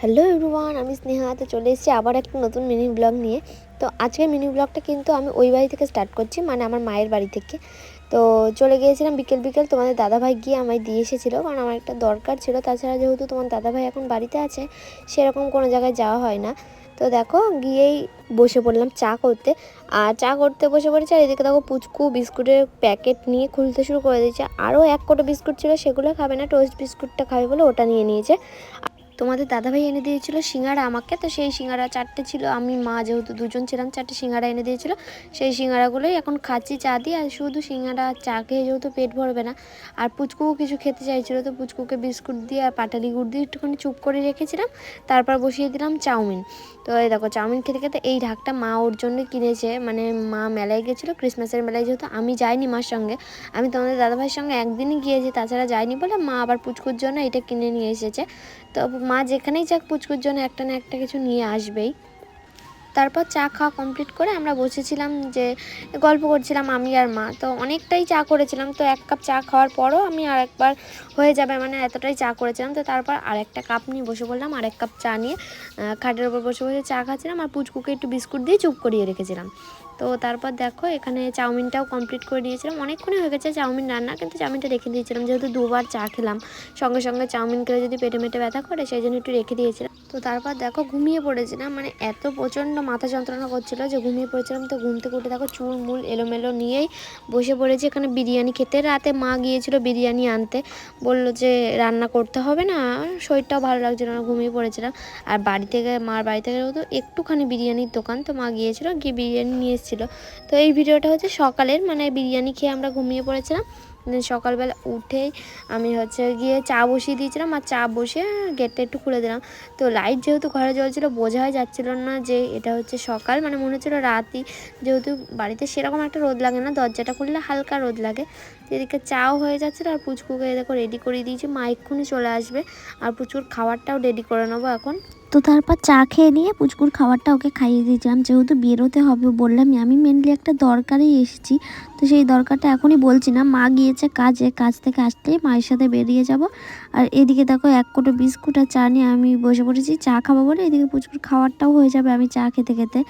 Hello everyone, আমি স্নেহা। তো চলে এসেছি আবার একটা নতুন মিনি ব্লগ নিয়ে। তো আজকের মিনি ব্লগটা কিন্তু আমি ওই বাড়ি থেকে স্টার্ট করছি মানে আমার মায়ের বাড়ি থেকে। তো চলে গিয়েছিলাম বিকেল বিকেল, তোমাদের দাদাভাই গিয়ে আমায় দিয়ে এসেছিল, কারণ আমার একটা দরকার ছিল। তাছাড়া যেহেতু তোমার দাদাভাই এখন বাড়িতে আছে, সেরকম কোনো জায়গায় যাওয়া হয় না। তো দেখো, গিয়েই বসে পড়লাম চা করতে। আর চা করতে বসে পড়েছি, আর এদিকে দেখো পুচকু বিস্কুটের প্যাকেট নিয়ে খুলতে শুরু করে দিয়েছে। আরও এক কোটো বিস্কুট ছিল, সেগুলো খাবে না টোস্ট বিস্কুটটা খাবে বলে ওটা নিয়ে নিয়েছে। তোমাদের দাদাভাই এনে দিয়েছিল সিঙ্গারা আমাকে, তো সেই সিঙ্গারা চারটে ছিল। আমি, মা যেহেতু দুজন ছিলাম, চারটে সিঙ্গারা এনে দিয়েছিল। সেই সিঙ্গারাগুলোই এখন খাচ্ছি চা দিয়ে, আর শুধু সিঙ্গারা চা খেয়ে যেহেতু পেট ভরবে না, আর পুচকুও কিছু খেতে চাইছিলো, তো পুচকুকে বিস্কুট দিয়ে আর পাটালি গুড় দিয়ে একটুখানি চুপ করে রেখেছিলাম। তারপর বসিয়ে দিলাম চাউমিন। তো এই দেখো, চাউমিন খেতে খেতে এই ঢাকটা মা ওর জন্য কিনেছে। মানে মা মেলায় গেছিল, ক্রিসমাসের মেলায় যেহেতু আমি যাইনি মার সঙ্গে, আমি তোমাদের দাদাভাইয়ের সঙ্গে একদিনই গিয়েছি, তাছাড়া যাইনি বলে মা আবার পুচকুর জন্য এটা কিনে নিয়ে এসেছে। তো মা যেখানেই যাক পুচকুর জন্য একটা না একটা কিছু নিয়ে আসবেই। তারপর চা খাওয়া কমপ্লিট করে আমরা বসেছিলাম যে গল্প করছিলাম আমি আর মা। তো অনেকটাই চা করেছিলাম। তো এক কাপ চা খাওয়ার পরও আমি আর একবার হয়ে যাবে মানে এতটাই চা করেছিলাম। তো তারপর আর একটা কাপ নিয়ে বসে পড়লাম আর এক কাপ চা নিয়ে খাটের ওপর বসে বসে চা খাচ্ছিলাম আর পুচকুকে একটু বিস্কুট দিয়ে চুপ করিয়ে রেখেছিলাম। তো তারপর দেখো এখানে চাউমিনটাও কমপ্লিট করে নিয়েছিলাম। অনেকক্ষণই হয়ে গেছে চাউমিন রান্না, কিন্তু চাউমিনটা রেখে দিয়েছিলাম। যেহেতু দুবার চা খেলাম, সঙ্গে সঙ্গে চাউমিন খেলে যদি পেটে মেটে ব্যথা করে, সেই জন্য একটু রেখে দিয়েছিলাম। তো তারপর দেখো ঘুমিয়ে পড়েছিলাম মানে এত প্রচণ্ড মাথা যন্ত্রণা করছিল যে ঘুমিয়ে পড়েছিলাম তো ঘুম থেকে উঠে দেখো চুল, মুল এলোমেলো নিয়েই বসে পড়েছি। এখানে বিরিয়ানি খেতে। রাতে মা গিয়েছিল বিরিয়ানি আনতে। বলল যে রান্না করতে হবে না, শরীরটাও ভালো লাগছিল না, ঘুমিয়ে পড়েছিলাম। আর বাড়ি থেকে, মার বাড়ি থেকে তো একটুখানি বিরিয়ানির দোকান, তো মা গিয়েছিল, গিয়ে বিরিয়ানি নিয়ে এসেছিল। তো এই ভিডিওটা হচ্ছে সকালের মানে বিরিয়ানি খেয়ে আমরা ঘুমিয়ে পড়েছিলাম। সকালবেলা উঠেই আমি হচ্ছে গিয়ে চা বসিয়ে দিয়েছিলাম আর চা বসে গেটটা একটু খুলে দিলাম। তো লাইট যেহেতু ঘরে জ্বলছিল বোঝাই যাচ্ছিল না যে এটা হচ্ছে সকাল। মানে মনে হচ্ছিল রাতই। যেহেতু বাড়িতে সেরকম একটা রোদ লাগে না, দরজাটা খুললে হালকা রোদ লাগে। এদিকে চাও হয়ে যাচ্ছে আর পুচকুকে দেখো রেডি করে দিয়েছি। মা এক্ষুনি চলে আসবে। আর পুচকুর খাবারটাও রেডি করে নেব এখন। তো তারপর চা খেয়ে নিয়ে পুচকুর খাবারটা ওকে খাইয়ে দিয়েছিলাম। যেহেতু বেরোতে হবে বললাম আমি মেনলি একটা দরকারই এসেছি। তো সেই দরকারটা এখনই বলছি না, মা গিয়েছে কাজে, কাজ থেকে আসতে মায়ের সাথে বেরিয়ে যাব। আর এদিকে দেখো এক কোটো বিস্কুট আর চা নিয়ে আমি বসে পড়েছি, চা খাব বলে এদিকে পুচকুর খাবারটাও হয়ে যাবে আমি চা খেতে খেতে।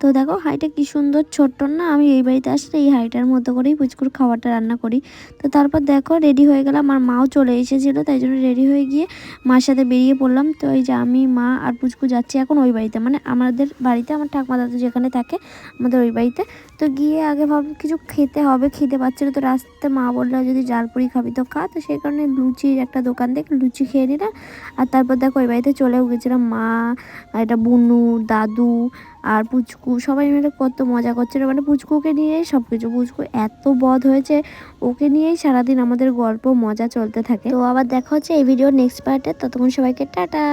তো দেখো হাঁড়িটা কি সুন্দর ছোট্ট না? আমি এই বাড়িতে আসলে এই হাঁড়িটার মতো করেই পুচকুর খাবারটা রান্না করি। তো তারপর দেখো রেডি হয়ে গেলাম, আমার মাও চলে এসেছিল, তাই জন্য রেডি হয়ে গিয়ে মার সাথে বেরিয়ে পড়লাম। তো এই যে আমি, মা আর পুচকু যাচ্ছি এখন ওই বাড়িতে। মানে আমাদের বাড়িতে, আমার ঠাকমা দাদু যেখানে থাকে আমাদের ওই বাড়িতে। তো গিয়ে আগে ভাব কিছু খেতে হবে খেতে পাচ্ছিলো। তো রাস্তাতে মা বলল, যদি জালপুরি খাবি তো খা। তো সেই কারণে লুচির একটা দোকান থেকে লুচি খেয়ে নিলাম। আর তারপর দেখো ওই বাড়িতে চলেও গেছিলাম মা এটা বুনু, দাদু আর পুচকু, সবাই মিলে কত মজা করছিল। মানে পুচকুকে নিয়েই সব কিছু পুচকু এত বধ হয়েছে, ওকে নিয়েই সারাদিন আমাদের গল্প, মজা চলতে থাকে। তো আবার দেখা হচ্ছে এই ভিডিও নেক্সট পার্টে ততক্ষণ সবাইকে টাটা!